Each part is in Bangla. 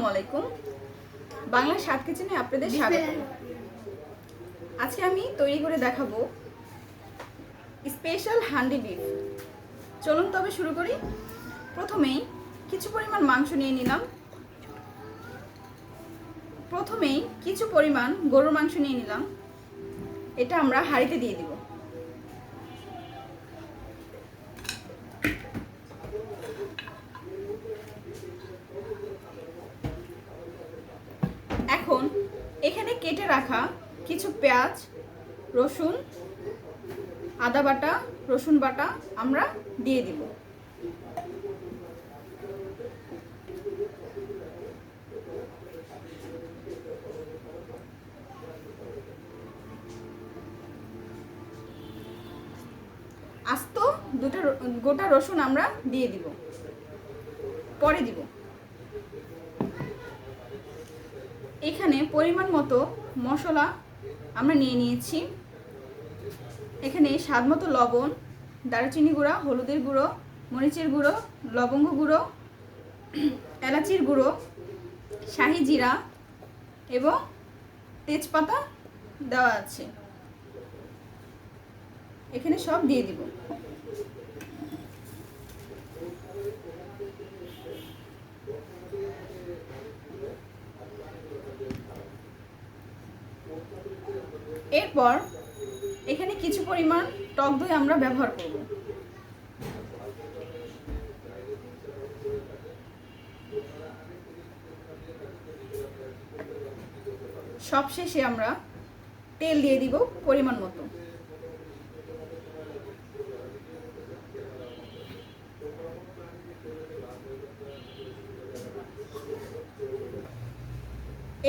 আসসালামু আলাইকুম। বাংলা স্বাদ কিচেনে আপনাদের স্বাগত। আজকে আমি তৈরি করে দেখাবো স্পেশাল হান্ডি বিফ। চলুন তবে শুরু করি। প্রথমেই কিছু পরিমাণ মাংস নিয়ে নিলাম। প্রথমেই কিছু পরিমাণ গরুর মাংস নিয়ে নিলাম। এটা আমরা হাঁড়িতে দিয়ে দিব এখন এখানে কেটে রাখা কিছু পেঁয়াজ, রসুন, আদা বাটা, রসুন বাটা আমরা দিয়ে দিব। আস্ত দুটো গোটা রসুন আমরা দিয়ে দিব। পরে দিব। এখানে পরিমাণ মতো মশলা আমরা নিয়ে নিয়েছি। এখানে স্বাদ মতো লবণ, দারুচিনি গুঁড়ো, হলুদের গুঁড়ো, মরিচের গুঁড়ো, লবঙ্গ গুঁড়ো, এলাচির গুঁড়ো, শাহি জিরা এবং তেজপাতা দেওয়া আছে। এখানে সব দিয়ে দিব। এরপর এখানে কিছু পরিমাণ টক দই আমরা ব্যবহার করব। সবশেষে আমরা তেল দিয়ে দিব পরিমাণ মতো।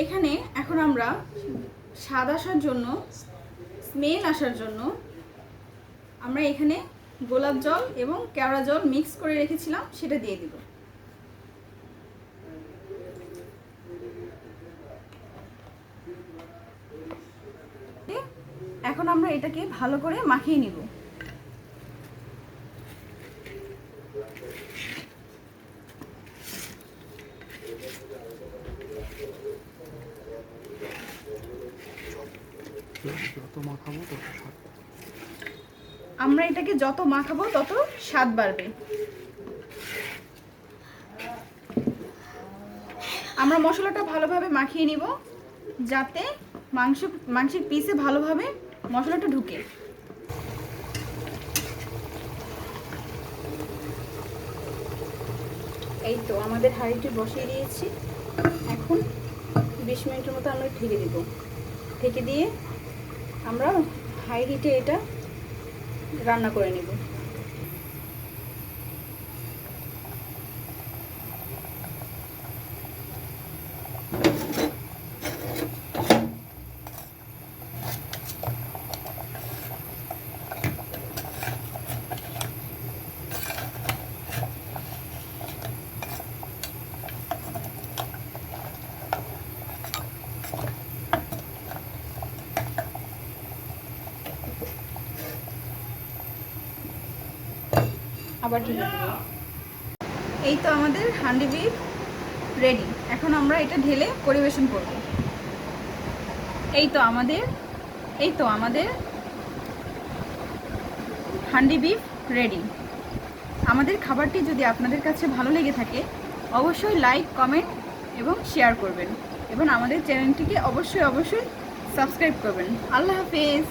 এখানে এখন আমরা স্বাদ আসার জন্য, স্মেল আসার জন্য আমরা এখানে গোলাপ জল এবং কেওড়া জল মিক্স করে রেখেছিলাম, সেটা দিয়ে দিব। এখন আমরা এটাকে ভালো করে মাখিয়ে নিব। যত মাখাবো তত স্বাদ আমরা এটাকে যত মাখাবো, তত স্বাদ বাড়বে। আমরা মশলাটা ভালোভাবে মাখিয়ে নিব, যাতে মাংস, মাংসের পিসে ভালোভাবে মশলাটা ঢুকে। এই তো আমাদের হাঁড়িটি বসিয়ে দিয়েছি। এখন বিশ মিনিটের মতো আমরা ঢেকে দিব। ঢেকে দিয়ে আমরা হাই হিটে এটা রান্না করে নেব। আবার এই তো আমাদের হান্ডি বিফ রেডি। এখন আমরা এটা ঢেলে পরিবেশন করব। এই তো আমাদের, এই তো আমাদের হান্ডি বিফ রেডি। আমাদের খাবারটি যদি আপনাদের কাছে ভালো লেগে থাকে, অবশ্যই লাইক, কমেন্ট এবং শেয়ার করবেন। এবং আমাদের চ্যানেলটিকে অবশ্যই অবশ্যই সাবস্ক্রাইব করবেন। আল্লাহ হাফেজ।